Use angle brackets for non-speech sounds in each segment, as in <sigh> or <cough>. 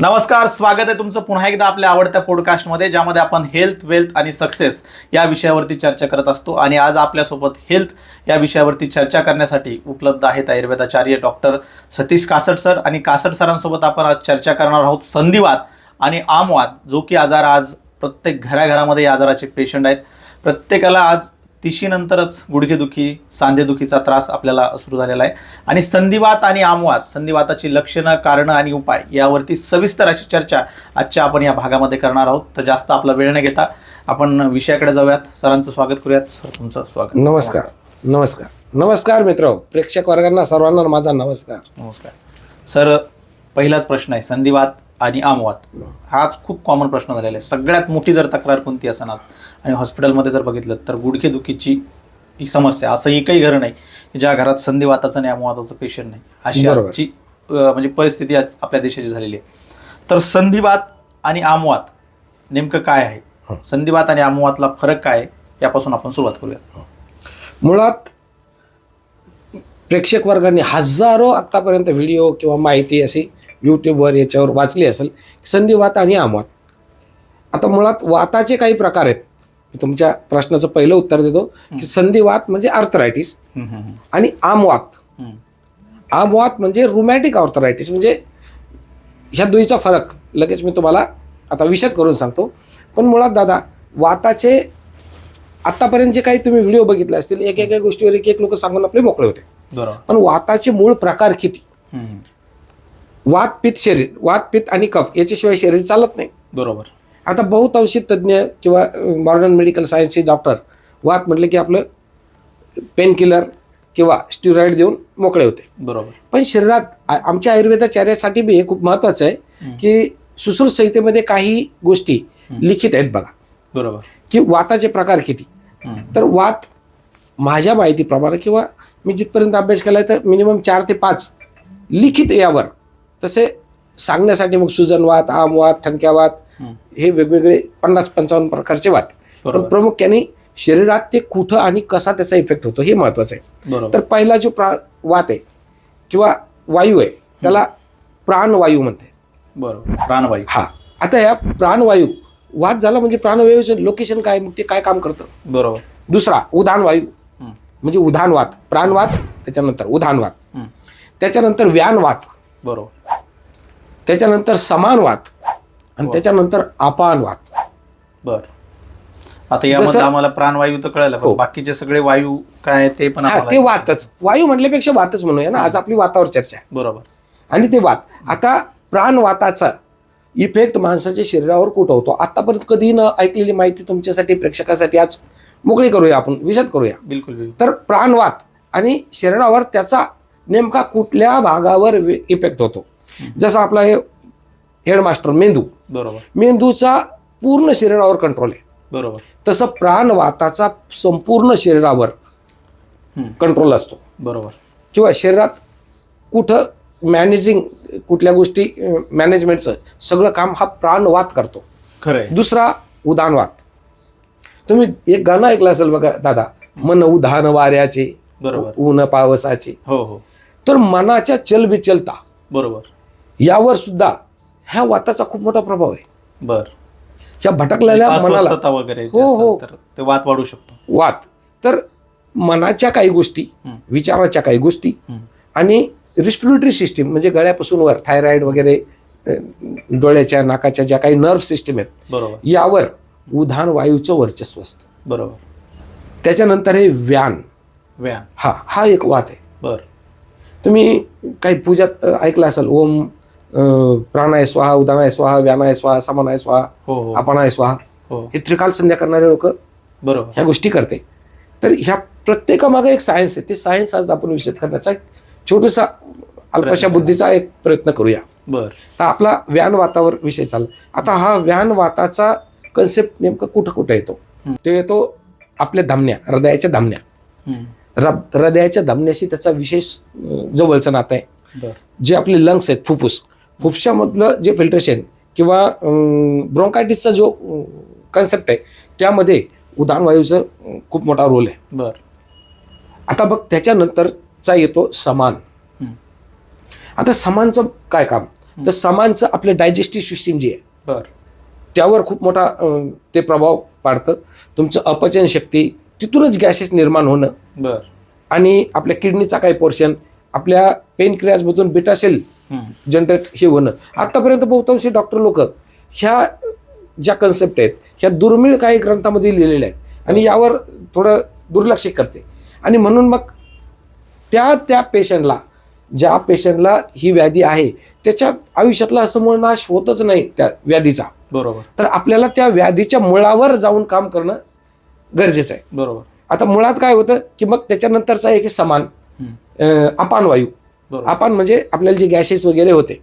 नमस्कार स्वागत आहे तुमचं पुन्हा एकदा आपल्या आवडत्या पॉडकास्टमध्ये ज्यामध्ये आपण हेल्थ वेल्थ आणि सक्सेस या विषयावरती चर्चा करत असतो. आणि आज आपल्यासोबत हेल्थ या विषयावरती चर्चा करण्यासाठी उपलब्ध आहेत आयुर्वेदाचार्य डॉक्टर सतीश कासट सर. आणि कासट सरांसोबत आपण आज चर्चा करणार आहोत संधिवात आणि आमवात जो की आजार आज प्रत्येक घराघरामध्ये या आजाराचे पेशंट आहेत. प्रत्येकाला आज तिशीनंतरच गुडघेदुखी सांधेदुखीचा त्रास आपल्याला सुरू झालेला आहे. आणि संधिवात आणि आमवात संधिवाताची लक्षणं कारणं आणि उपाय यावरती सविस्तर अशी चर्चा आजच्या आपण या भागामध्ये करणार आहोत. तर जास्त आपला वेळ न घेता आपण विषयाकडे जाऊयात. सरांचं स्वागत करूयात. सर तुमचं स्वागत. नमस्कार. नमस्कार. नमस्कार मित्र प्रेक्षक वर्गांना सर्वांना माझा नमस्कार. नमस्कार. सर पहिलाच प्रश्न आहे. संधिवात आणि आमवात. हाच खूप कॉमन प्रश्न झालेला आहे. सगळ्यात मोठी जर तक्रार कोणती असणार आणि हॉस्पिटलमध्ये जर बघितलं तर गुडघेदुखीची ही समस्या असं एकही घर नाही ज्या घरात संधिवाताचं आणि आमवाताचं पेशंट नाही. अशी. आजची म्हणजे परिस्थिती आपल्या देशाची झालेली आहे. तर संधिवात आणि आमवात नेमकं काय आहे. संधिवात आणि आमवातला फरक काय आहे? यापासून आपण सुरुवात करूयात. मुळात प्रेक्षक वर्गांनी हजारो आत्तापर्यंत व्हिडिओ किंवा माहिती अशी यूट्यूबवर याच्यावर वाचली असेल संधिवात आणि आमवात. आता मुळात वाताचे काही प्रकार आहेत. मी तुमच्या प्रश्नाचं पहिलं उत्तर देतो की संधिवात म्हणजे आर्थरायटिस. आणि आमवात. आमवात म्हणजे रुमॅटिक आर्थरायटिस म्हणजे ह्या दुईचा फरक. लगेच मी तुम्हाला आता विशद करून सांगतो. पण मुळात दादा वाताचे आत्तापर्यंत जे काही तुम्ही व्हिडिओ बघितले असतील एक एक गोष्टीवर एक एक लोक सांगून आपले मोकळे होते. पण वाताचे मूळ प्रकार किती. वात पित्त शरीर वात पित्त आणि कफ याच्याशिवाय शरीर चालत नाही. बरोबर. आता बहुतांशी तज्ज्ञ किंवा मॉडर्न मेडिकल सायन्सचे डॉक्टर वात म्हटलं की आपलं पेन किलर किंवा स्टिरॉइड देऊन मोकळे होते. बरोबर. पण शरीरात आमच्या आयुर्वेदाचार्यासाठी बी हे खूप महत्वाचं आहे. की सुश्रुत संहितेमध्ये काही गोष्टी. लिखित आहेत बघा. बरोबर. की वाताचे प्रकार किती. तर वात माझ्या माहितीप्रमाणे किंवा मी जिथपर्यंत अभ्यास केला तर मिनिमम चार ते पाच लिखित यावर तसे सांगण्यासाठी मग सुजनवात आमवात ठणक्यावात हं. हे वेगवेगळे पन्नास पंचावन्न प्रकारचे वात. पण प्रामुख्याने शरीरात ते कुठं आणि कसा त्याचा इफेक्ट होतो हे महत्वाचं आहे. बरोबर. तर पहिला जो प्रा वात आहे किंवा वायू आहे त्याला प्राणवायू म्हणते बरोबर. प्राणवायू. हा. आता या प्राणवायू वात झाला म्हणजे प्राणवायूचं लोकेशन काय मग ते काय काम करतं? बरोबर. दुसरा उदानवायू. म्हणजे उधानवात प्राणवात त्याच्यानंतर उधानवात हं. त्याच्यानंतर व्यानवात. बरोबर. त्याच्यानंतर समानवात आणि. त्याच्यानंतर अपानवात बर. आता यामध्ये जसं- आम्हाला प्राणवायू तर कळायला हो. बाकीचे सगळे वायू काय आहे ते पण हा आम्हाला- ते वातच. वायू म्हटल्यापेक्षा वातच म्हणूया ना आज आपली वातावर चर्चा आहे. बरोबर. आणि ते वात. आता प्राणवाताचा इफेक्ट माणसाच्या शरीरावर कुठं होतो? आतापर्यंत कधी न ऐकलेली माहिती तुमच्यासाठी प्रेक्षकासाठी आज मोकळी करूया आपण विशद करूया. बिलकुल बिलकुल. तर प्राणवात आणि शरीरावर त्याचा नेमका कुठल्या भागावर इफेक्ट होतो? जसं आपला हे हेडमास्टर मेंदू. बरोबर. मेंदूचा पूर्ण शरीरावर कंट्रोल आहे. बरोबर. तसं प्राणवाताचा संपूर्ण शरीरावर. कंट्रोल असतो. बरोबर. किंवा शरीरात कुठं मॅनेजिंग कुठल्या गोष्टी मॅनेजमेंटचं सगळं काम हा प्राणवात करतो. खरंय दुसरा उदानवात. तुम्ही एक गाणं ऐकलं असेल बघा दादा मन उधान वाऱ्याचे बरोबर. ऊन पावसाचे. हो हो. तर मनाच्या चलबिचलता. बरोबर. यावर सुद्धा ह्या वाताचा खूप मोठा प्रभाव आहे. बर. ह्या भटकलेल्या मनाला अस्वस्थता वगैरे जे हो, हो. ते वात वाढू शकतो. वात. तर मनाच्या काही गोष्टी. विचाराच्या काही गोष्टी. आणि रिस्पिरेटरी सिस्टीम म्हणजे गळ्यापासून वर थायरॉइड वगैरे डोळ्याच्या नाकाच्या ज्या काही नर्व्ह सिस्टीम आहेत बरोबर. यावर उधान वायूचं वर्चस्व असतं. बरोबर. त्याच्यानंतर हे व्यान. व्यायाम हा हा एक वात आहे. बर. तुम्ही काही पूजात अ, ऐकलं असेल ओम प्राणाय स्वाहा उदानाय स्वाहा व्यानाय स्वाहा समानाय स्वाहा हो हो. अपानाय स्वाहा. हो. हे त्रिकाल संध्या करणारे लोक बरोबर. ह्या गोष्टी करते. तर ह्या प्रत्येकामागे एक सायन्स आहे. ते सायन्स आज आपण विषद करण्याचा एक छोटासा अल्पशा बुद्धीचा एक प्रयत्न करूया. बर. तर आपला व्यान वातावर विषय चालला. आता हा व्यान वाताचा कन्सेप्ट नेमकं कुठं कुठं येतो. तो येतो आपल्या धमन्या हृदयाच्या धमन्या. र- हृदयाच्या धमन्याशी त्याचा विशेष जवळचं नातं आहे. जे आपले लंग्स आहेत फुफ्फुस. फुफ्फुसामधलं जे फिल्ट्रेशन किंवा ब्रोंकायटिसचा जो कन्सेप्ट आहे त्यामध्ये उदानवायूचं अं, खूप मोठा रोल आहे. बर. आता बघ त्याच्यानंतरचा येतो समान. आता समानचं काय काम? तर समानचं आपलं डायजेस्टिव्ह सिस्टीम जी आहे बर. त्यावर खूप मोठा ते प्रभाव पाडतं. तुमचं अपचन शक्ती तिथूनच गॅसेस निर्माण होणं. बर. आणि आपल्या किडनीचा काही पोर्शन आपल्या पेन क्रियाजमधून बेटा सेल हम्म. जनरेट हे होणं. आतापर्यंत बहुतांशी डॉक्टर लोक ह्या ज्या कन्सेप्ट आहेत ह्या दुर्मिळ काही ग्रंथामध्ये लिहिलेल्या आहेत आणि यावर थोडं दुर्लक्ष करते. आणि म्हणून मग त्या त्या पेशंटला ज्या पेशंटला ही व्याधी आहे त्याच्या आयुष्यातला असं नाश होतच नाही त्या व्याधीचा. बरोबर. तर आपल्याला त्या व्याधीच्या मुळावर जाऊन काम करणं गरजेचं आहे. बरोबर. आता मुळात काय होतं की मग त्याच्यानंतरचा एक समान अपान वायू. अपान म्हणजे आपल्याला जे गॅसेस वगैरे होते.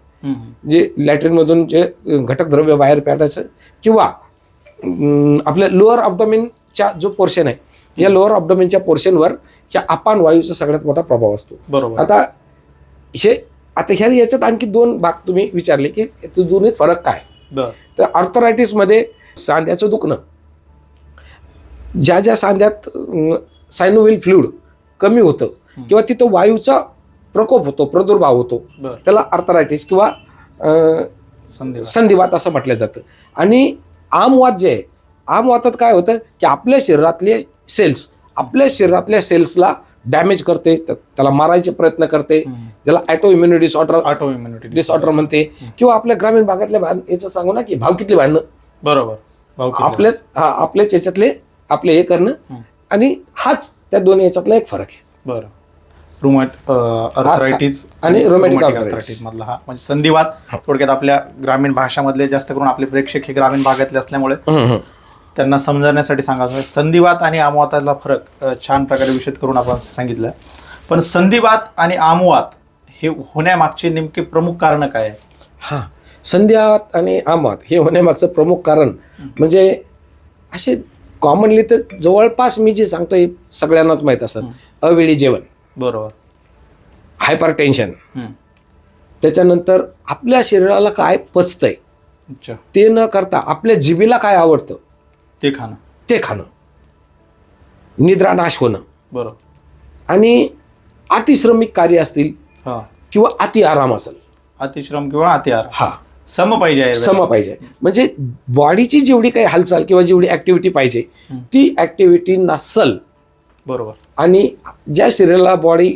जे लॅट्रिनमधून जे अं, घटक द्रव्य बाहेर पडायचं किंवा आपल्या लोअर ऑब्डोमिनच्या जो पोर्शन आहे या लोअर ऑब्डोमिनच्या पोर्शनवर ह्या अपान वायूचा सगळ्यात मोठा प्रभाव असतो. बरोबर. आता हे आता ह्या याच्यात आणखी दोन भाग तुम्ही विचारले की दोन्ही फरक काय? तर आर्थरायटिसमध्ये सांध्याचं दुखणं. ज्या ज्या सांध्यात सायनोव्हिल फ्लुइड कमी होतं किंवा तिथं वायूचा प्रकोप होतो प्रादुर्भाव होतो. बर. त्याला आर्थरायटिस किंवा अं, संधी संधिवात असं म्हटलं जातं. आणि आमवात जे आहे आमवातात काय होतं की आपल्या शरीरातले सेल्स आपल्या शरीरातल्या सेल्सला डॅमेज करते त- त्याला मारायचे प्रयत्न करते. ज्याला auto immunity disorder auto immunity disorder म्हणते किंवा आपल्या ग्रामीण भागातल्या भान याचं सांगू ना की भावकीतली भांडणं. बरोबर? आपल्याच हा आपल्याच याच्यातले आपले हे करणं. आणि हाच त्या दोन याच्यातला एक फरक आहे. बरं. रुमॅट अर्थरायटिस आणि rheumatoid arthritis. मधला हा. म्हणजे संधिवात थोडक्यात आपल्या ग्रामीण भाषामधले जास्त करून आपले प्रेक्षक हे ग्रामीण भागातले असल्यामुळे त्यांना समजण्यासाठी सांगायचं. संधिवात आणि आमवातातला फरक छान प्रकारे विषद करून आपण सांगितलं. पण संधिवात आणि आमवात हे होण्यामागचे नेमके प्रमुख कारण काय आहे हा. संध्यावात आणि आमात हे होण्यामागचं प्रमुख कारण म्हणजे असे कॉमनली तर जवळपास मी जे सांगतोय सगळ्यांनाच माहीत असत अवेळी जेवण. बरोबर. Hypertension. त्याच्यानंतर आपल्या शरीराला काय पचतंय अच्छा. ते न करता आपल्या जिबीला काय आवडतं? ते खाणं. ते खाणं. निद्रा नाश होणं. बरोबर. आणि अतिश्रमिक कार्य असतील हा. किंवा अति आराम असेल. अतिश्रम किंवा अतिहार हा. सम पाहिजे आयुर्वेदात. सम पाहिजे. म्हणजे बॉडीची जेवढी काही हालचाल किंवा जेवढी ऍक्टिव्हिटी पाहिजे हं. ती ऍक्टिव्हिटी नसल बरोबर. आणि ज्या शरीराला बॉडी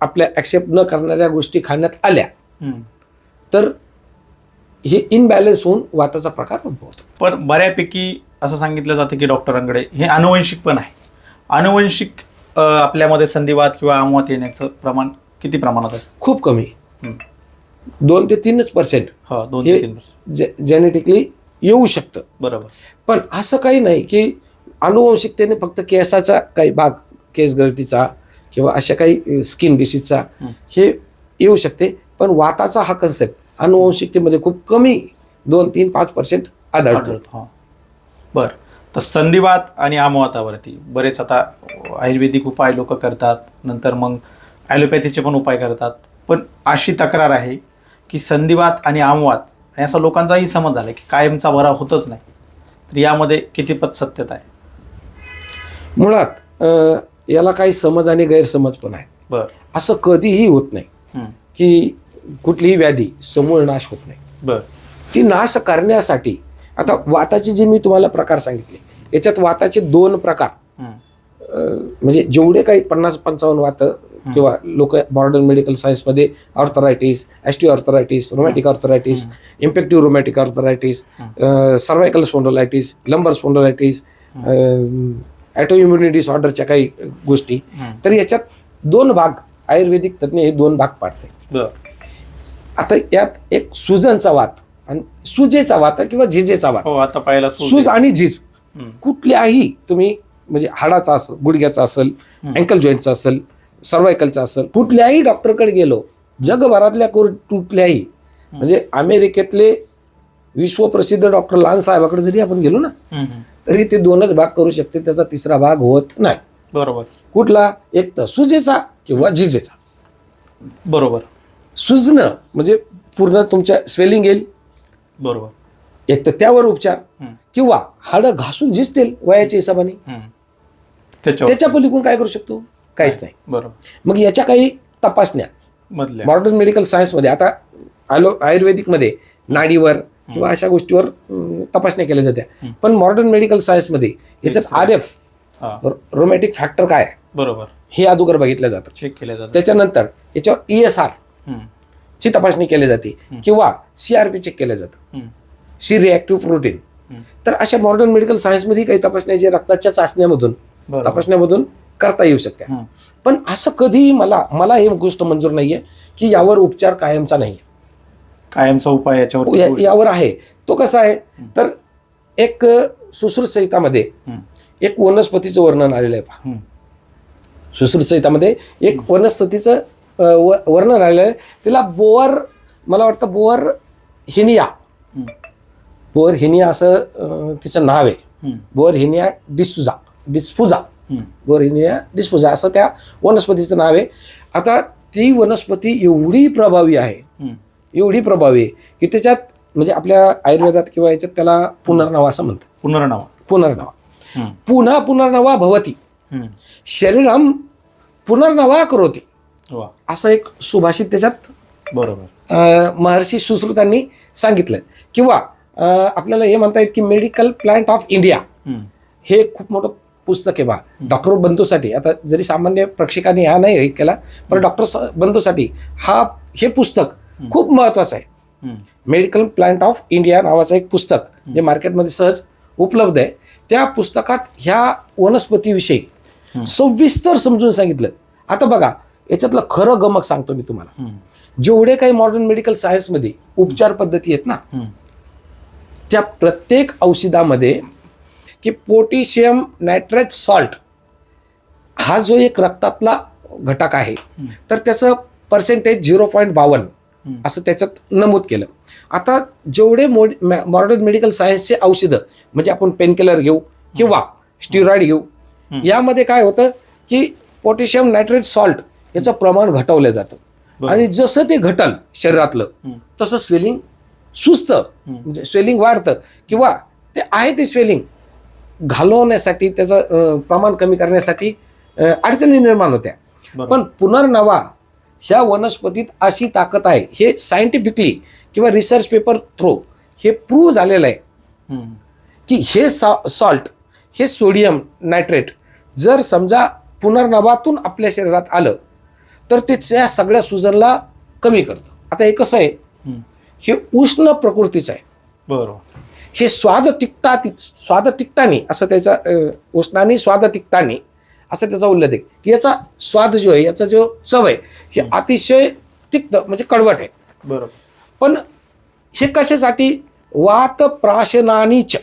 आपल्या ॲक्सेप्ट न करणाऱ्या गोष्टी खाण्यात आल्या. तर हे इनबॅलन्स होऊन वाताचा प्रकार उद्भवतो. पण बऱ्यापैकी असं सांगितलं जातं की डॉक्टरांकडे हे अनुवंशिक पण आहे. अनुवंशिक आपल्यामध्ये संधिवात किंवा आमवात येण्याचं प्रमाण किती प्रमाणात असतं? खूप कमी. दोन ते तीनच पर्सेंट हो दोन ते तीन जेनेटिकली येऊ शकतं. बरोबर. पण असं काही नाही की अनुवंशिकतेने फक्त केसाचा काही भाग केस गळतीचा किंवा अशा काही स्किन डिसीजचा हं. येऊ शकते. पण वाताचा हा कन्सेप्ट अनुवंशिकतेमध्ये खूप कमी दोन तीन पाच पर्सेंट आढळतो. बर. तर संधिवात आणि आमवातावरती. बरेच आता आयुर्वेदिक उपाय लोक करतात. नंतर मग ॲलोपॅथीचे पण उपाय करतात. पण अशी तक्रार आहे की संधिवात आणि आमवात आणि असा लोकांचाही समज झाला की कायमचा बरा होतच नाही. तर यामध्ये कितीपत सत्यता आहे? मुळात याला काही समज आणि गैरसमज पण आहे असं कधीही होत नाही. की कुठलीही व्याधी समूळ नाश होत नाही. ती नाश करण्यासाठी आता वाताचे जे मी तुम्हाला प्रकार सांगितले याच्यात वाताचे दोन प्रकार. म्हणजे जेवढे काही पन्नास पंचावन्न वात किंवा लोक मॉडर्न मेडिकल सायन्समध्ये arthritis osteoarthritis rheumatic arthritis इम्पॅक्टिव्ह rheumatic arthritis cervical spondylitis lumbar spondylitis auto immunity डिसऑर्डरच्या काही गोष्टी. तर याच्यात दोन भाग आयुर्वेदिक तज्ज्ञ हे दोन भाग पाडते आता यात एक सुजनचा वात आणि सुजेचा वात किंवा झिजेचा वात हो आता पाहायला सूज. आणि झीज. कुठल्याही तुम्ही म्हणजे हाडाचा असेल गुडघ्याचा असेल. अँकल जॉईंटचा असेल सर्वायकलचा असेल कुठल्याही डॉक्टरकडे गेलो जगभरातल्या कुर- कुठल्याही म्हणजे अमेरिकेतले विश्वप्रसिद्ध डॉक्टर लान साहेबाकडे जरी आपण गेलो ना. तरी ते दोनच भाग करू शकते त्याचा तिसरा भाग होत नाही. बरोबर. कुठला? एक तर सुजेचा किंवा झिजेचा बरोबर. सुजणं म्हणजे पूर्ण तुमच्या स्वेलिंग येईल. बरोबर. एक तर त्यावर उपचार. किंवा हाडं घासून झिजतील वयाच्या हिशोबाने. त्याच्या पलीकडून काय करू शकतो? काहीच नाही. बरोबर. मग याच्या काही तपासण्या. मॉडर्न मेडिकल सायन्समध्ये आता आलो आयुर्वेदिकमध्ये नाडीवर किंवा अशा गोष्टीवर तपासण्या केल्या जात्या. पण मॉडर्न मेडिकल सायन्समध्ये याच्यात. आर एफ रोमॅटिक फॅक्टर काय? बरोबर. हे अगोदर बघितलं जातं. चेक केले जातात. त्याच्यानंतर याच्यावर ई एस आर हम्म, ची तपासणी केली जाते. किंवा सीआरपी चेक केलं जातं. C reactive protein. तर अशा मॉडर्न मेडिकल सायन्समध्ये काही तपासण्या जे रक्ताच्या चाचण्यामधून तपासण्यामधून करता येऊ शकते हम्म, पण असं कधीही मला मला ही गोष्ट मंजूर नाहीये की यावर उपचार कायमचा नाही कायमचा उपाय याच्यावर यावर आहे. तो कसा आहे? तर एक सुश्रुत संहितामध्ये एक वनस्पतीचं वर्णन आलेलं आहे सुश्रुत संहितामध्ये एक वनस्पतीचं वर्णन आलेलं आहे. तिला बोअर मला वाटतं बोअर हिनिया. बोअर हिनिया असं तिचं नाव आहे. बोअर हिनिया डिस्फुजा डिस्फुजा बोअर हिनिया डिस्फुजा असं त्या वनस्पतीचं नाव आहे. आता ती वनस्पती एवढी प्रभावी आहे एवढी प्रभावी आहे की त्याच्यात म्हणजे आपल्या आयुर्वेदात किंवा याच्यात त्याला पुनर्नवा असं म्हणतात. पुनर्नाव. पुनर्नवा. पुन्हा पुनर्नवा भवती. शरीरम पुनर्नवा करोती. वा. असं एक सुभाषित त्याच्यात बरोबर. महर्षी सुश्रुतांनी सांगितलं. किंवा आपल्याला हे म्हणता येईल की मेडिकल प्लांट ऑफ इंडिया. हे. खूप मोठं पुस्तक आहे बा. डॉक्टर बंधूसाठी. आता जरी सामान्य प्रेक्षकांनी हा नाही हे केला पण डॉक्टर बंधूसाठी हा हे पुस्तक खूप महत्वाचं आहे. मेडिकल प्लांट ऑफ इंडिया नावाचं एक पुस्तक जे मार्केटमध्ये सहज उपलब्ध आहे त्या पुस्तकात ह्या वनस्पतीविषयी. सविस्तर समजून सांगितलं. आता बघा याच्यातलं खरं गमक सांगतो मी तुम्हाला. जेवढे काही मॉडर्न मेडिकल सायन्समध्ये उपचार पद्धती आहेत ना त्या प्रत्येक औषधामध्ये की पोटॅशियम नायट्रेट सॉल्ट हा जो एक रक्तातला घटक आहे. तर त्याचं पर्सेंटेज झिरो पॉईंट बावन्न. असं त्याच्यात नमूद केलं आता जेवढे मॉडर्न मेडिकल सायन्सचे औषधं म्हणजे आपण पेनकिलर घेऊ किंवा स्टिरॉइड घेऊ. यामध्ये काय होतं की पोटॅशियम नायट्रेट सॉल्ट याचं प्रमाण घटवलं जातं. आणि जसं ते घटल शरीरातलं. तसं स्वेलिंग सुचतं म्हणजे स्वेलिंग वाढतं किंवा ते आहे ते स्वेलिंग घालवण्यासाठी त्याचं प्रमाण कमी करण्यासाठी अडचणी निर्माण होत्या. पण पुनर्नवा ह्या वनस्पतीत अशी ताकद आहे. हे सायंटिफिकली किंवा रिसर्च पेपर थ्रू हे प्रूव्ह झालेलं आहे. की हे सा सॉल्ट हे सोडियम नायट्रेट जर समजा पुनर्नवातून आपल्या शरीरात आलं तर ते त्या सगळ्या सुजनला कमी करतं. आता हे कसं आहे? हे उष्ण प्रकृतीचं आहे. बरोबर. हे स्वाद तिक्ता स्वाद तिक्तानी असं त्याचा उष्णानी स्वाद तिक्तानी असं त्याचा उल्लेख आहे. की याचा स्वाद जो आहे याचा जो चव आहे हे अतिशय तिक्त म्हणजे कडवट आहे. बरोबर. पण हे कशासाठी? वात प्राशनानीच.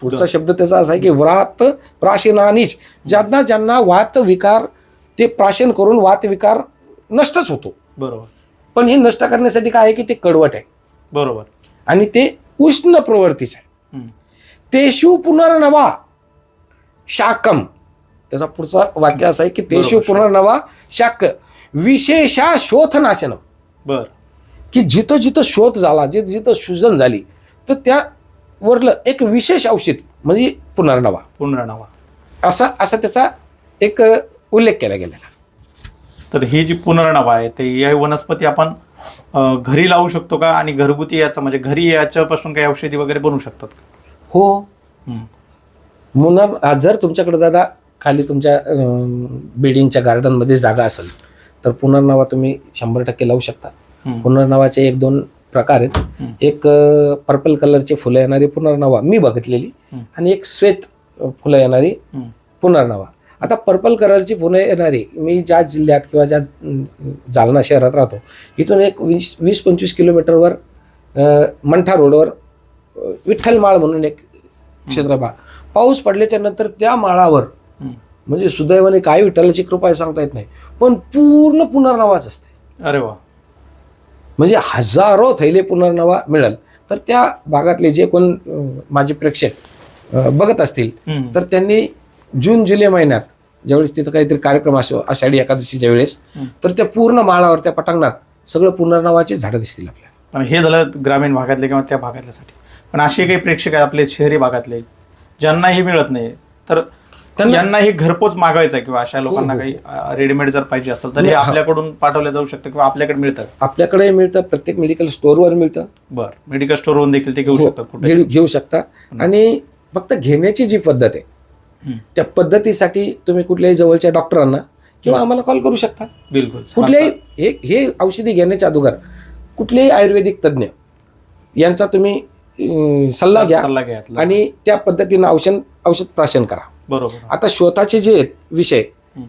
पुढचा शब्द त्याचा असा आहे की व्रात प्राशनानीच. ज्यांना ज्यांना वात विकार ते प्राशन करून वात विकार नष्टच होतो. बरोबर. पण हे नष्ट करण्यासाठी काय आहे की ते कडवट आहे. बरोबर. आणि ते उष्ण प्रवृत्तीच आहे. तेषु पुनर्नवा शाकम. त्याचा पुढचा वाक्य असं आहे की बरोबर. पुनर्नवा शाक. विशेषा शोथनाशनम. बर. की जिथं जिथं शोध झाला जिथं जिथं सुजन झाली तर त्यावरलं एक विशेष औषध म्हणजे पुनर्नवा. पुनर्नावा. असा असा त्याचा एक उल्लेख केला गेलेला. तर ही जी पुनर्नावा आहे ते या वनस्पती आपण अं, घरी लावू शकतो का? आणि घरगुती याचं म्हणजे घरी याच्यापासून काही औषधी वगैरे बनवू शकतात का? हो. हम्म, जर तुमच्याकडे दादा खाली तुमच्या बिल्डिंगच्या गार्डनमध्ये जागा असेल तर पुनर्नवा तुम्ही शंभर टक्के लावू शकता. पुनर्नवाचे एक दोन प्रकार आहेत. एक पर्पल कलरचे फुलं येणारी पुनर्नवा मी बघितलेली. आणि एक श्वेत फुलं येणारी पुनर्नवा. आता पर्पल कलरची फुलं येणारी मी ज्या जिल्ह्यात किंवा ज्या जालना शहरात राहतो इथून एक वीस वीस पंचवीस किलोमीटरवर मंठा रोडवर विठ्ठल माळ म्हणून एक क्षेत्र पाऊस पडल्याच्या नंतर त्या माळावर. म्हणजे सुदैवाने काय विठ्ठलाची कृपा आहे सांगता येत नाही. पण पूर्ण पुनर्नवाच असते. अरे वा. म्हणजे हजारो थैले पुनर्नवा मिळेल. तर त्या भागातले जे कोण माझे प्रेक्षक बघत असतील तर त्यांनी जून जुलै महिन्यात ज्यावेळेस तिथं काहीतरी कार्यक्रम असो आषाढी एकादशीच्या वेळेस. तर त्या पूर्ण माळावर त्या पटांगणात सगळं पुनर्नवाची झाडं दिसतील आपल्याला. पण हे झालं ग्रामीण भागातले किंवा त्या भागातल्यासाठी. पण असे काही प्रेक्षक आहेत आपले शहरी भागातले ज्यांना हे मिळत नाही तर त्यांना यांना हे घरपोच मागवायचं आहे किंवा अशा लोकांना हो. काही रेडीमेड जर पाहिजे असेल तर हे हा. आपल्याकडून पाठवलं जाऊ शकतं किंवा आपल्याकडे मिळतं. आपल्याकडे मिळतं प्रत्येक मेडिकल स्टोअरवर मिळतं. बरं. मेडिकल स्टोअरवरून देखील ते घेऊ हो, शकतात कुठे. घेऊ शकता. आणि फक्त घेण्याची जी पद्धत आहे. त्या पद्धतीसाठी तुम्ही कुठल्याही जवळच्या डॉक्टरांना किंवा आम्हाला कॉल करू शकता. बिलकुल. कुठल्याही हे हे औषधी घेण्याच्या अगोदर कुठलेही आयुर्वेदिक तज्ज्ञ यांचा तुम्ही अं, सल्ला घ्या सल्ला घ्या आणि त्या पद्धतीनं औषध औषध प्राशन करा. बरोबर आता श्रोताचे जे आहेत विषय.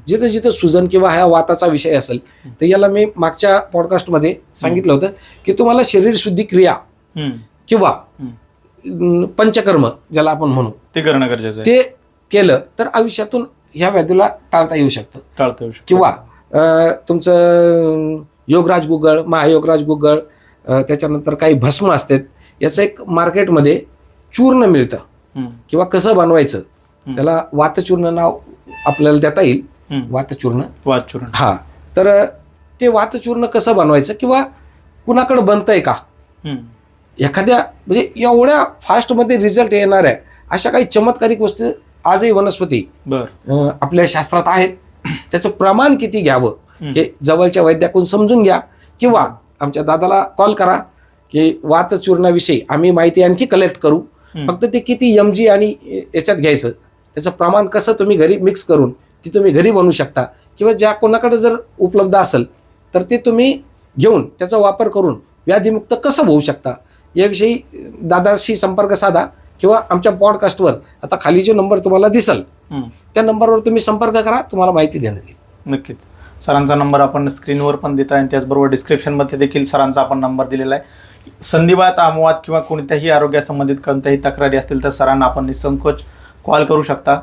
जिथं जिथं सुजन किंवा ह्या वाताचा विषय असेल तर याला मी मागच्या पॉडकास्टमध्ये सांगितलं होतं की तुम्हाला शरीर शुद्धी क्रिया. किंवा पंचकर्म ज्याला आपण म्हणू ते करणं गरजेचं ते केलं तर आयुष्यातून ह्या व्याधीला टाळता येऊ शकतं टाळता येऊ शकतं. किंवा तुमचं योगराज गुगळ महायोगराज गुगळ त्याच्यानंतर काही भस्म असतात याचं एक मार्केटमध्ये चूर्ण मिळतं. किंवा कसं बनवायचं. त्याला वातचूर्ण नाव आपल्याला देता येईल. वातचूर्ण. वाद चूर्ण हा. तर ते वातचूर्ण कसं बनवायचं किंवा कुणाकडे बनतंय का. एखाद्या म्हणजे एवढ्या फास्टमध्ये रिझल्ट येणाऱ्या अशा काही चमत्कारिक वस्तू आजही वनस्पती आपल्या शास्त्रात आहेत. त्याचं प्रमाण किती घ्यावं. हे जवळच्या वैद्याकडून समजून घ्या. किंवा आमच्या दादाला कॉल करा की वातचूर्णाविषयी आम्ही माहिती आणखी कलेक्ट करू. फक्त ते किती एम जी आणि याच्यात घ्यायचं. त्याचं प्रमाण कसं तुम्ही घरी मिक्स करून ती तुम्ही घरी बनवू शकता. किंवा ज्या कोणाकडे जर उपलब्ध असेल तर ते तुम्ही घेऊन त्याचा वापर करून व्याधीमुक्त कसं होऊ शकता? याविषयी दादाशी संपर्क साधा किंवा आमच्या पॉडकास्टवर आता खाली जो नंबर तुम्हाला दिसेल. त्या नंबरवर तुम्ही संपर्क करा तुम्हाला माहिती देण्यात येईल. नक्कीच. सरांचा नंबर आपण स्क्रीनवर पण देत आहे आणि त्याचबरोबर डिस्क्रिप्शनमध्ये देखील सरांचा आपण नंबर दिलेला आहे. संधिवात आमवात किंवा कोणत्याही आरोग्यासंबंधित कोणत्याही तक्रारी असतील तर सरांना आपण निसंकोच कॉल करू शकता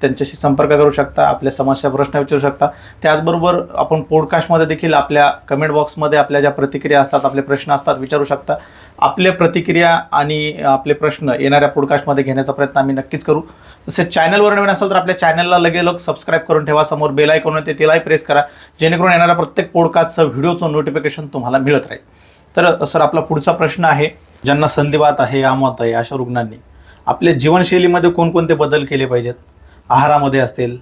त्यांच्याशी संपर्क करू शकता आपल्या समस्या प्रश्न विचारू शकता. त्याचबरोबर आपण पॉडकास्टमध्ये देखील आपल्या कमेंट बॉक्समध्ये आपल्या ज्या प्रतिक्रिया असतात आपले प्रश्न असतात विचारू शकता. आपल्या प्रतिक्रिया आणि आपले प्रश्न येणाऱ्या पॉडकास्टमध्ये घेण्याचा प्रयत्न आम्ही नक्कीच करू. तसेच चॅनलवर नवीन असेल तर आपल्या चॅनलला लगेलग सबस्क्राईब करून ठेवा. समोर बेल आयकॉन ते तिलाही प्रेस करा. जेणेकरून येणाऱ्या प्रत्येक पॉडकास्टचं व्हिडिओचं नोटिफिकेशन तुम्हाला मिळत राहील. तर सर आपला पुढचा प्रश्न आहे ज्यांना संधिवात आहे आमत आहे अशा रुग्णांनी. आपल्या जीवनशैलीमध्ये कोणकोणते बदल केले पाहिजेत? आहारामध्ये असतील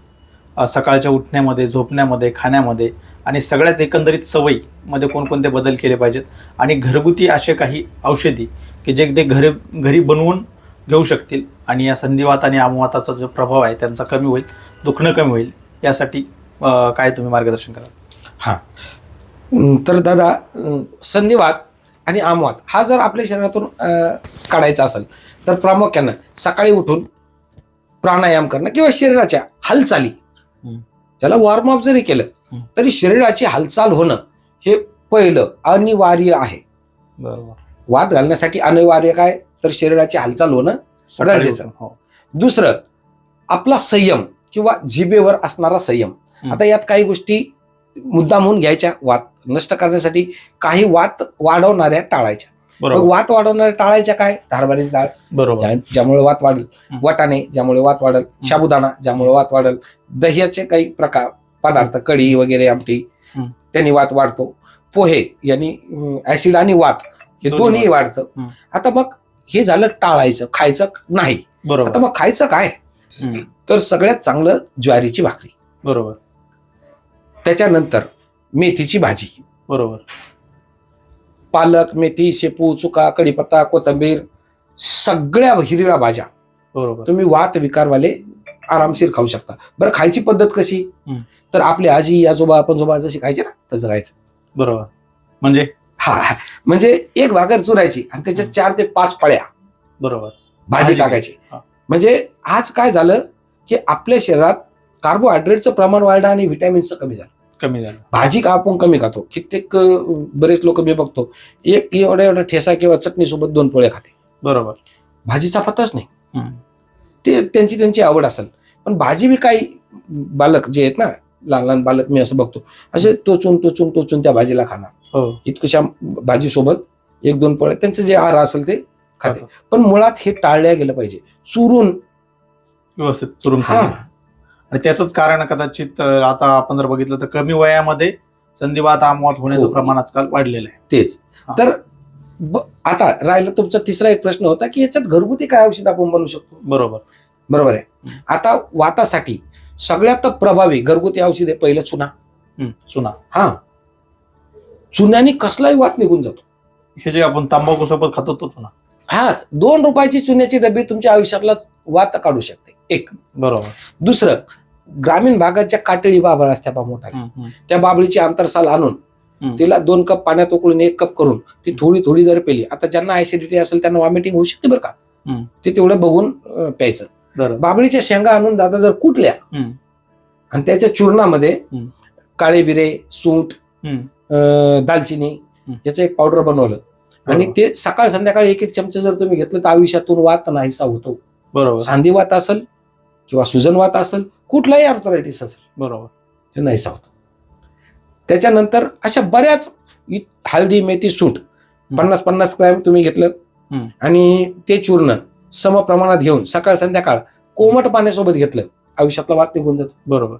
सकाळच्या उठण्यामध्ये झोपण्यामध्ये खाण्यामध्ये आणि सगळ्याच एकंदरीत सवयीमध्ये कोणकोणते बदल केले पाहिजेत? आणि घरगुती असे काही औषधी की जे ते घरी घरी बनवून घेऊ शकतील आणि या संधिवात आणि आमवाताचा जो प्रभाव आहे त्यांचा कमी होईल दुखणं कमी होईल यासाठी काय तुम्ही मार्गदर्शन कराल? हां. तर दादा संधिवात आणि आमवात हा जर आपल्या शरीरातून काढायचा असेल तर प्रामुख्यानं सकाळी उठून प्राणायाम करणं किंवा शरीराच्या हालचाली. त्याला वॉर्मअप जरी केलं. तरी शरीराची हालचाल होणं हे पहिलं अनिवार्य आहे बरोबर वाद घालण्यासाठी अनिवार्य काय तर शरीराची हालचाल होणं गरजेचं. हो दुसरं आपला संयम किंवा जिभेवर असणारा संयम. आता यात काही गोष्टी मुद्दाम होऊन घ्यायच्या वात नष्ट करण्यासाठी काही वात वाढवणाऱ्या टाळायच्या. मग बरोबर. वात वाढवणाऱ्या टाळायच्या काय? धारबारीची डाळ. बरोबर. ज्या- ज्यामुळे वात वाढेल. वाटाणे ज्यामुळे वात वाढेल शाबुदाणा ज्यामुळे वात वाढेल दह्याचे काही प्रकार पदार्थ कढी वगैरे आमटी. त्यांनी वात वाढतो. पोहे यांनी ऍसिड आणि वात हे दोन्ही वाढतं. आता मग हे झालं टाळायचं खायचं नाही. आता मग खायचं काय. तर सगळ्यात चांगलं ज्वारीची भाकरी. बरोबर. त्याच्यानंतर मेथीची भाजी. बरोबर. पालक मेथी शेपू चुका कढीपत्ता कोथिंबीर सगळ्या हिरव्या भाज्या बरोबर. तुम्ही वात विकारवाले आरामशीर खाऊ शकता. बरं खायची पद्धत कशी. तर आपली आजी आजोबा पंजोबा जशी खायचे ना तसं खायचं. बरोबर. म्हणजे? हा. म्हणजे एक भाकर चुरायची आणि त्याच्यात. चार ते पाच पळ्या. बरोबर. भाजी टाकायची. म्हणजे आज काय झालं की आपल्या शरीरात कार्बोहायड्रेटचं प्रमाण वाढलं आणि व्हिटॅमिनचं कमी झालं. कमी झालं. भाजी का आपण कमी खातो? कित्येक बरेच लोक मी बघतो एक एवढा एवढा ठेसा किंवा चटणी सोबत दोन पोळे खाते. बरोबर. भाजीचा पत्ताच नाही. ते त्यांची त्यांची आवड असेल. पण भाजी बी काही बालक जे आहेत ना लहान लहान बालक मी असं बघतो असे टोचून टोचून टोचून त्या भाजीला खाणार. हो. इतकशा भाजीसोबत एक दोन पोळे त्यांचं जे आहार असेल ते खाते. खातो. पण मुळात हे टाळल्या गेलं पाहिजे. चुरून व्यवस्थित चुरून हा. आणि त्याच कारण कदाचित आता आपण जर बघितलं तर कमी वयामध्ये संधिवात आमवात होण्याचं हो. प्रमाण आजकाल वाढलेलं आहे. तेच. तर आता राहिला तुमचा तिसरा एक प्रश्न होता की याच्यात घरगुती काय औषध आपण बनवू शकतो? बरोबर. बरोबर आहे. आता वातासाठी सगळ्यात प्रभावी घरगुती औषध आहे पहिलं चुना. चुना. हा. चुन्याने कसलाही वात निघून जातो. हे जे आपण तंबाखू सोबत खातो तो चुना. हा दोन रुपयाची चुन्याची डबी तुमच्या आयुष्यातला वात काढू शकते. एक. बरोबर. दुसरं ग्रामीण भागात ज्या कातळी बाबळ हम्म, हम्म, त्या बाबळीची आंतरसाल आणून. तिला दोन कप पाण्यात उकळून एक कप करून ती थोडी थोडी जर पेली आता ज्यांना ऍसिडिटी असेल त्यांना वॉमिटिंग होऊ शकते बरं का. ते तेवढं बघून प्यायचं. बाबळीच्या शेंगा आणून दादा जर कुटल्या आणि त्याच्या चूर्णामध्ये. काळे बिरे सूट दालचिनी. याचं एक पावडर बनवलं. आणि. ते सकाळ संध्याकाळी एक एक चमचे जर तुम्ही घेतलं तर आयुष्यातून वात नाहीसा होतो. बरोबर. सांधीवात असेल किंवा सुजनवात असेल कुठलाही अर्थरायटिस असेल बरोबर. ते नाहीसा होतो त्याच्यानंतर अशा बऱ्याच हळदी मेथी सूट पन्नास पन्नास ग्रॅम तुम्ही घेतलं. आणि ते चूर्ण सम प्रमाणात घेऊन सकाळ संध्याकाळ कोमट पाण्यासोबत घेतलं आयुष्यातला वाट निघून जातो. बरोबर.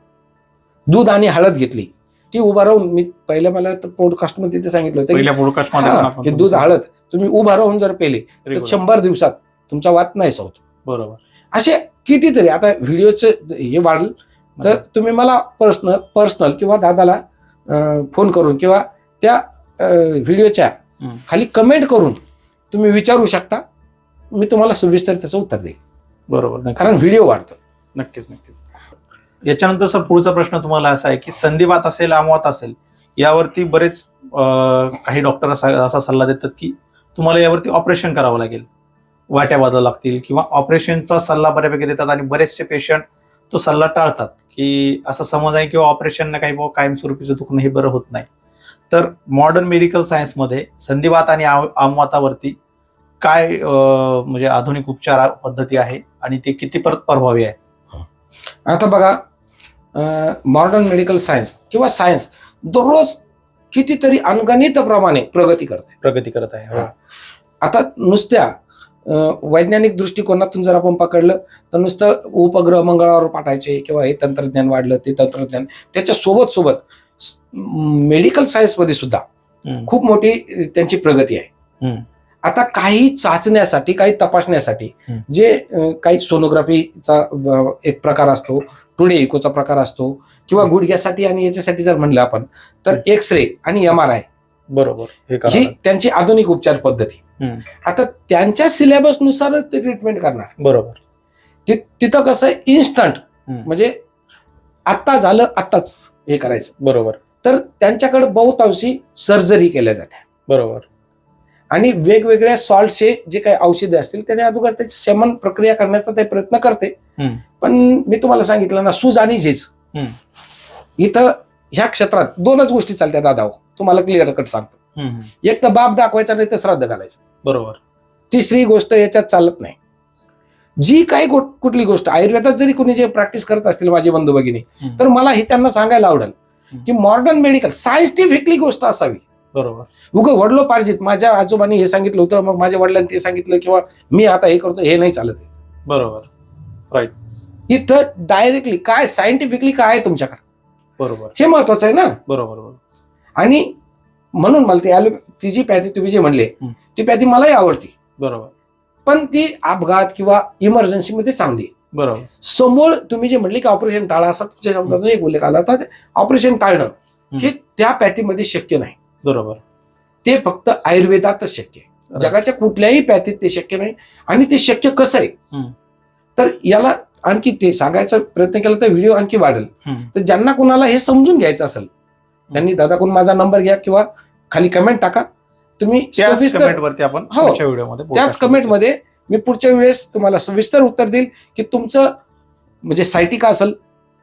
दूध आणि हळद घेतली ती उभा राहून मी पहिल्या मला पॉडकास्टमध्ये ते सांगितलं होतं की दूध हळद तुम्ही उभा राहून जर पेले तर. शंभर दिवसात तुमचा वात नाही होतो बरोबर. असे कितीतरी. आता व्हिडिओचं हे वाढलं. तर तुम्ही मला पर्सनल पर्सनल किंवा दादाला फोन करून किंवा त्या व्हिडिओच्या. खाली कमेंट करून तुम्ही विचारू शकता. मी तुम्हाला सविस्तर त्याचं उत्तर देईन. बरोबर. कारण व्हिडिओ वाढतो. नक्कीच नक्कीच. याच्यानंतर सर पुढचा प्रश्न तुम्हाला असा आहे की संधिवात असेल आमवात असेल यावरती बरेच काही डॉक्टर असा असा सल्ला देतात की तुम्हाला यावरती ऑपरेशन करावं लागेल. वाट्या बदलावं लागतील किंवा ऑपरेशनचा सल्ला बऱ्यापैकी देतात आणि बरेचसे पेशंट तो सल्ला टाळतात की असं समज आहे किंवा ऑपरेशन काही कायमस्वरूपीचं दुखणं हे बरं होत नाही. तर मॉडर्न मेडिकल सायन्समध्ये संधिवात आणि आम- आमवातावरती काय म्हणजे आधुनिक उपचार पद्धती आहे आणि ते किती परत प्रभावी आहे? आता बघा मॉडर्न मेडिकल सायन्स किंवा सायन्स दररोज कितीतरी अनगणित प्रमाणे प्रगती करते प्रगती करत आहे हो. आता नुसत्या वैज्ञानिक दृष्टिकोनातून जर आपण पकडलं तर नुसतं उपग्रह मंगळावर पाठायचे किंवा हे तंत्रज्ञान वाढलं ते तंत्रज्ञान त्याच्या सोबत सोबत मेडिकल सायन्समध्ये सुद्धा. खूप मोठी त्यांची प्रगती आहे. आता काही चाचण्यासाठी काही तपासण्यासाठी. जे काही सोनोग्राफीचा एक प्रकार असतो टुडे इकोचा प्रकार असतो किंवा गुडघ्यासाठी आणि याच्यासाठी जर म्हणलं आपण तर एक्स रे आणि एम आर आय बरोबर हे त्यांची आधुनिक उपचार पद्धती. आता त्यांच्या सिलेबस नुसारच ते ट्रीटमेंट करणार. बरोबर. ति- तिथं कसं इन्स्टंट. म्हणजे आत्ता झालं आत्ताच हे करायचं. बरोबर. तर त्यांच्याकडे बहुतांशी सर्जरी केल्या जाते बरोबर. आणि वेगवेगळ्या सॉल्टचे जे काही औषधे असतील त्याने अगोदर त्याची सेवन प्रक्रिया करण्याचा ते प्रयत्न करते. पण मी तुम्हाला सांगितलं ना सूज आणि झेज. इथं ह्या क्षेत्रात दोनच गोष्टी चालत्या दादा तुम्हाला क्लिअर कट सांगतो. एक तर बाप दाखवायचा नाही तर श्राद्ध घालायचं. बरोबर. तिसरी गोष्ट याच्यात चालत नाही. जी काही कुठली गोष्ट आयुर्वेदात जरी कोणी जे प्रॅक्टिस करत असतील माझे बंधू भगिनी. तर मला हे त्यांना सांगायला आवडेल. की मॉडर्न मेडिकल सायंटिफिकली गोष्ट असावी. बरोबर. उगं वडलो पार्जित माझ्या आजोबांनी हे सांगितलं होतं मग माझ्या वडिलांनी ते सांगितलं किंवा मी आता हे करतो हे नाही चालत आहे. बरोबर. इथं डायरेक्टली काय सायंटिफिकली काय आहे तुमच्याकडे? बरोबर. हे महत्वाचं आहे ना? बरोबर बरोबर. आणि म्हणून मला ती जी पॅथी तुम्ही जे म्हणले. ती पॅथी मलाही आवडती. बरोबर. पण ती अपघात किंवा इमर्जन्सीमध्ये चांगली आहे. बरोबर. समोर तुम्ही जे म्हणले की ऑपरेशन टाळा असा तुमच्या शब्दातून एक उल्लेख आला होता ऑपरेशन टाळणं हे त्या पॅथीमध्ये शक्य नाही. बरोबर. ते फक्त आयुर्वेदातच शक्य आहे. जगाच्या कुठल्याही पॅथीत ते शक्य नाही. आणि ते शक्य कसं आहे. तर याला आणखी ते सांगायचा प्रयत्न केला तर व्हिडिओ आणखी वाढेल. तर ज्यांना कुणाला हे समजून घ्यायचं असेल त्यांनी दादाकडून माझा नंबर घ्या किंवा खाली कमेंट टाका. तुम्ही त्याच सविस्तर आपण हो. त्याच कमेंटमध्ये मी पुढच्या वेळेस तुम्हाला सविस्तर उत्तर देईल की तुमचं म्हणजे सायटिका असेल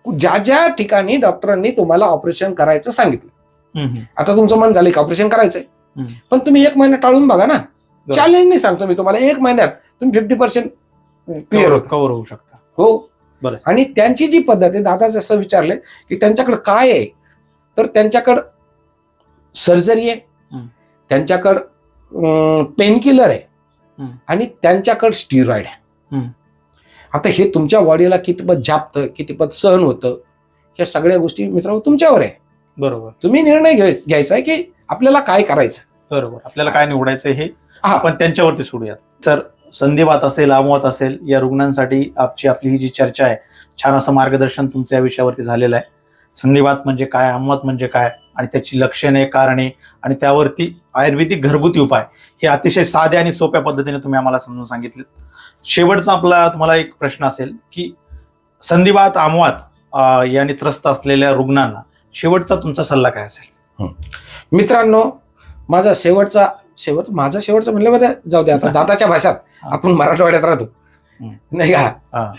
ज्या ज्या ठिकाणी डॉक्टरांनी तुम्हाला ऑपरेशन करायचं सांगितलं. आता तुमचं मन झालं की ऑपरेशन करायचंय. पण तुम्ही एक महिना टाळून बघा ना. चॅलेंज नाही सांगतो मी तुम्हाला एक महिन्यात तुम्ही फिफ्टी पर्सेंट क्लिअर होत कव्हर होऊ शकता. हो? बरं. आणि त्यांची जी पद्धत आहे दादा जसं विचारलंय की त्यांच्याकडे काय आहे? तर त्यांच्याकडं सर्जरी आहे. त्यांच्याकडं पेनकिलर आहे. आणि त्यांच्याकडं स्टिरॉइड आहे. आता हे तुमच्या बॉडीला कितपत झापतं कितपत सहन होतं या सगळ्या गोष्टी मित्रांनो तुमच्यावर आहे. बरोबर. तुम्ही निर्णय घ्याय- घ्यायचा आहे की आपल्याला काय करायचं? बरोबर. आपल्याला काय निवडायचं हे हा. आपण त्यांच्यावरती सोडूयात. सर संधिवात असेल आमवात असेल या रुग्णांसाठी आपची आपली ही जी चर्चा आहे छान असं मार्गदर्शन तुमचं या विषयावरती झालेलं आहे. संधिवात म्हणजे काय आमवात म्हणजे काय आणि त्याची लक्षणे कारणे आणि त्यावरती आयुर्वेदिक घरगुती उपाय हे अतिशय साध्या आणि सोप्या पद्धतीने तुम्ही आम्हाला समजून सांगितले. शेवटचा आपला तुम्हाला एक प्रश्न असेल की संधिवात आमवात याने त्रस्त असलेल्या रुग्णांना शेवटचा तुमचा सल्ला काय असेल? मित्रांनो माझा शेवटचा शेवट माझा शेवटचा म्हणलं जाऊ दे आता <laughs> दादाच्या भाषात. आपण मराठवाड्यात राहतो. नाही का? हा.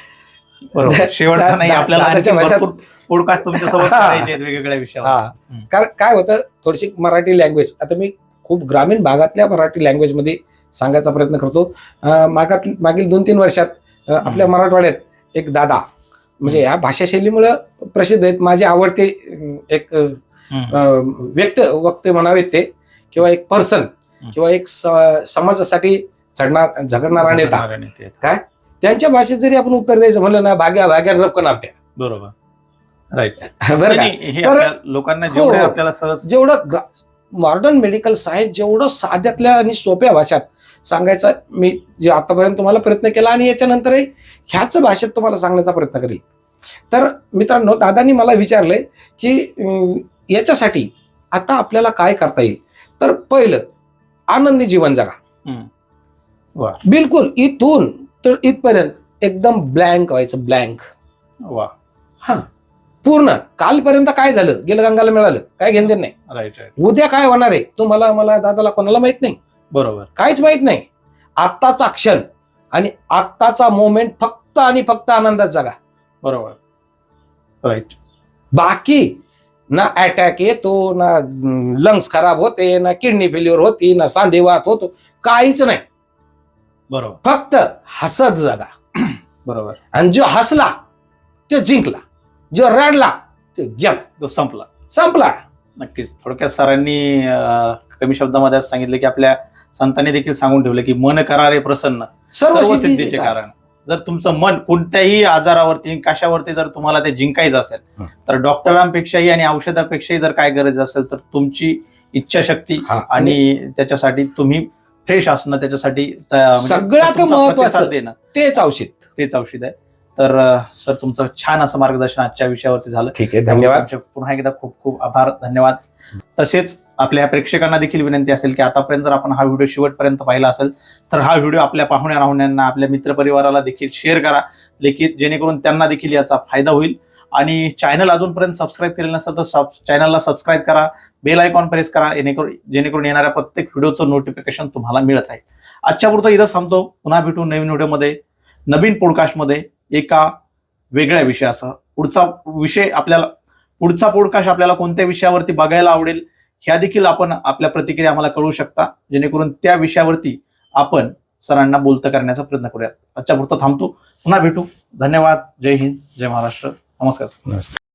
बरोबर. शेवटचा नाही आपल्याला पॉडकास्ट तुमच्यासोबत. करायचे वेगवेगळ्या विषयावर. कारण काय होतं थोडीशी मराठी लँग्वेज आता मी खूप ग्रामीण भागातल्या मराठी लँग्वेजमध्ये सांगायचा प्रयत्न करतो. मागात मागील दोन तीन वर्षात आपल्या. मराठवाड्यात एक दादा म्हणजे या भाषाशैलीमुळं प्रसिद्ध आहेत. माझे आवडते एक व्यक्त वक्ते म्हणावेत ते किंवा एक पर्सन किंवा एक समाजासाठी झडणार झगडणारा नेता. आहेत. त्यांच्या भाषेत जरी आपण उत्तर द्यायचं म्हणलं ना भाग्या भाग्या रपकन आपट्या बरोबर. राईट बरं आपल्या लोकांना हो. जेवढे आपल्याला सहज जेवढं मॉडर्न मेडिकल सायन्स जेवढं साध्यातल्या आणि सोप्या भाषेत सांगायचा मी जे आतापर्यंत तुम्हाला प्रयत्न केला आणि याच्यानंतरही ह्याच भाषेत तुम्हाला सांगण्याचा प्रयत्न करेल. तर मित्रांनो दादांनी मला विचारलंय की याच्यासाठी आता आपल्याला काय करता येईल? तर पहिलं आनंदी जीवन जगा. वा. बिलकुल इथून तर इथपर्यंत एकदम ब्लँक व्हायचं ब्लँक वा. हा. पूर्ण. कालपर्यंत काय झालं? गेलं गंगाला मिळालं. काय घेणं देणं नाही. राईट राईट उद्या काय होणार आहे? तुम्हाला मला दादाला कोणाला माहीत नाही. बरोबर. काहीच माहीत नाही. आत्ताचा क्षण आणि आत्ताचा मोमेंट फक्त आणि फक्त आनंदात जगा. बरोबर. राईट बाकी ना अटॅक येतो ना लंग्स खराब होते ना किडनी फेल्युअर होती ना सांधेवात होतो काहीच नाही. बरोबर. फक्त हसत जगा. <clears throat> बरोबर. आणि जो हसला तो जिंकला. जो रडला तो गेला. तो संपला. संपला. नक्कीच. थोडक्यात सरांनी अं, कमी शब्दामध्ये असं सांगितलं की आपल्या संतांनी देखील सांगून ठेवलं की मन करारे प्रसन्न. सर्व सर्व सिद्धीचे कारण. कारण. जर तुमचं मन कोणत्याही आजारावरती कशावरती जर तुम्हाला ते जिंकायचं असेल हं. तर डॉक्टरांपेक्षाही आणि औषधापेक्षाही जर काय गरज असेल तर तुमची इच्छाशक्ती हा, आणि त्याच्यासाठी तुम्ही फ्रेश असणं त्याच्यासाठी म्हणजे सगळ्यात. प्रतिसाद देणं. तेच औषध. तेच औषध आहे. तर सर तुमचं छान असं मार्गदर्शन आजच्या विषयावरती झालं. ठीक आहे तुमचे पुन्हा एकदा खूप खूप आभार धन्यवाद. तसेच आपल्या प्रेक्षकांना देखील विनंती असेल की आतापर्यंत जर आपण हा व्हिडिओ शेवटपर्यंत पाहिला असेल तर हा व्हिडिओ आपल्या पाहुण्या राहुण्यांना आपल्या मित्रपरिवाराला देखील शेअर करा. देखील जेणेकरून त्यांना देखील याचा फायदा होईल. आणि चॅनल अजूनपर्यंत सबस्क्राईब केलेलं नसेल तर सब चॅनलला सबस्क्राईब करा. बेल आयकॉन प्रेस करा जेणेकरून जेणेकरून येणाऱ्या प्रत्येक व्हिडिओचं नोटिफिकेशन तुम्हाला मिळत राहील. आजच्या पुरतं इथं थांबतो. पुन्हा भेटू नवीन व्हिडिओमध्ये नवीन पॉडकास्टमध्ये एका वेगळ्या विषयासह. पुढचा विषय आपल्याला पुढचा पॉडकास्ट आपल्याला कोणत्या विषयावरती बघायला आवडेल ह्या देखील आपण आपल्या प्रतिक्रिया आम्हाला कळवू शकता. जेणेकरून त्या विषयावरती आपण सरांना बोलतं करण्याचा प्रयत्न करूयात. आजच्या पुरतं थांबतो. पुन्हा भेटू. धन्यवाद. जय हिंद. जय महाराष्ट्र. नमस्कार नमस्कार